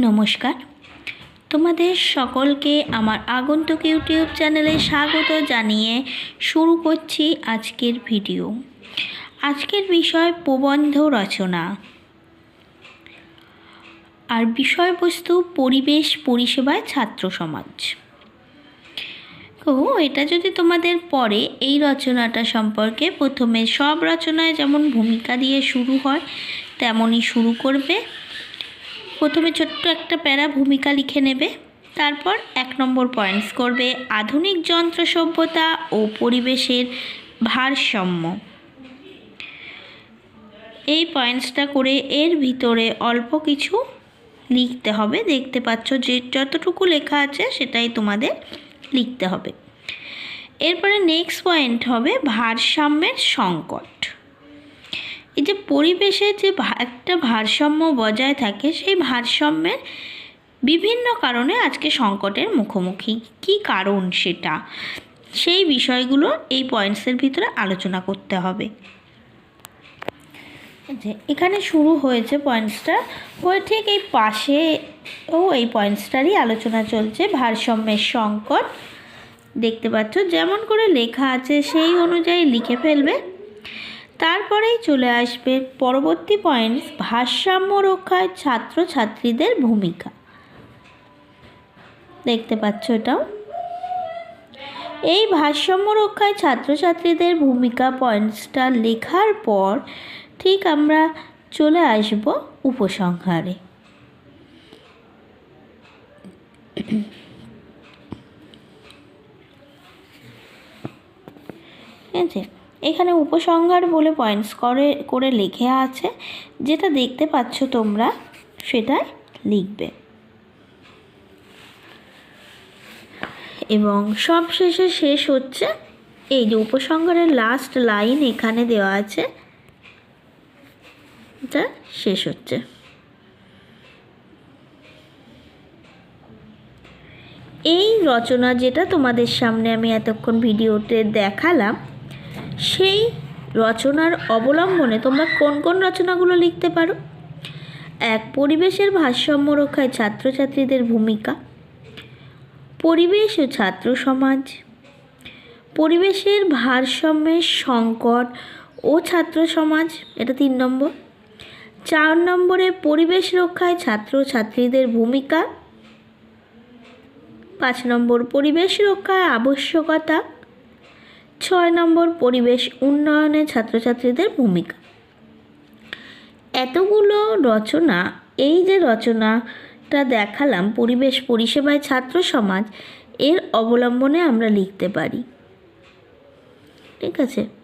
নমস্কার। তোমাদের সকলকে আমার আগন্তুক ইউটিউব চ্যানেলে স্বাগত জানিয়ে শুরু করছি আজকের ভিডিও। আজকের বিষয় প্রবন্ধ রচনা। আর বিষয়বস্তু পরিবেশ পরিষেবায় ছাত্র সমাজ। তো এটা যদি তোমাদের পড়ে, এই রচনাটা সম্পর্কে প্রথমে সব রচনায় যেমন ভূমিকা দিয়ে শুরু হয়, তেমনই শুরু করবে। প্রথমে ছোট্ট একটা প্যারা ভূমিকা লিখে নেবে। তারপর এক নম্বর পয়েন্টস করবে আধুনিক যন্ত্র সভ্যতা ও পরিবেশের ভারসাম্য। এই পয়েন্টসটা করে এর ভিতরে অল্প কিছু লিখতে হবে। দেখতে পাচ্ছ যে যতটুকু লেখা আছে সেটাই তোমাদের লিখতে হবে। এরপরে নেক্সট পয়েন্ট হবে ভারসাম্যের সংকট। এই যে পরিবেশে যে একটা ভারসাম্য বজায় থাকে, সেই ভারসাম্যের বিভিন্ন কারণে আজকে সংকটের মুখোমুখি। কি কারণ সেটা? সেই বিষয়গুলো এই পয়েন্টসের ভিতরে আলোচনা করতে হবে। এখানে শুরু হয়েছে পয়েন্টসটা হয়ে ঠিক এই পাশে ও এই পয়েন্টসটারই আলোচনা চলছে, ভারসাম্যের সংকট। দেখতে পাচ্ছ, যেমন করে লেখা আছে, সেই অনুযায়ী লিখে ফেলবে। তারপরেই চলে আসবে পরবর্তী পয়েন্টস ভারসাম্য রক্ষায় ছাত্রছাত্রীদের ভূমিকা। দেখতে পাচ্ছ এটাও। এই ভারসাম্য রক্ষায় ছাত্রছাত্রীদের ভূমিকা পয়েন্টসটা লেখার পর ঠিক আমরা চলে আসব উপসংহারে। ঠিক আছে এখানে উপসংহার বলে পয়েন্টস করে করে লেখে আছে, যেটা দেখতে পাচ্ছ তোমরা, সেটাই লিখবে। এবং সব শেষে শেষ হচ্ছে, এই যে উপসংহারের লাস্ট লাইন এখানে দেওয়া আছে, এটা শেষ হচ্ছে। এই রচনা যেটা তোমাদের সামনে আমি এতক্ষণ ভিডিওতে দেখালাম সেই রচনার অবলম্বনে তোমরা কোন কোন রচনাগুলো লিখতে পারো? এক, পরিবেশের ভারসাম্য রক্ষায় ছাত্রছাত্রীদের ভূমিকা। পরিবেশ ও ছাত্র সমাজ। পরিবেশের ভারসাম্যের সংকট ও ছাত্র সমাজ, এটা তিন নম্বর। চার নম্বরে, পরিবেশ রক্ষায় ছাত্র ছাত্রীদের ভূমিকা। পাঁচ নম্বর, পরিবেশ রক্ষায় আবশ্যকতা। ছয় নম্বর পরিবেশ উন্নয়নে ছাত্রছাত্রীদের ভূমিকা। এতগুলো রচনা, এই যে রচনাটা দেখালাম পরিবেশ পরিষেবায় ছাত্র সমাজ, এর অবলম্বনে আমরা লিখতে পারি। ঠিক আছে?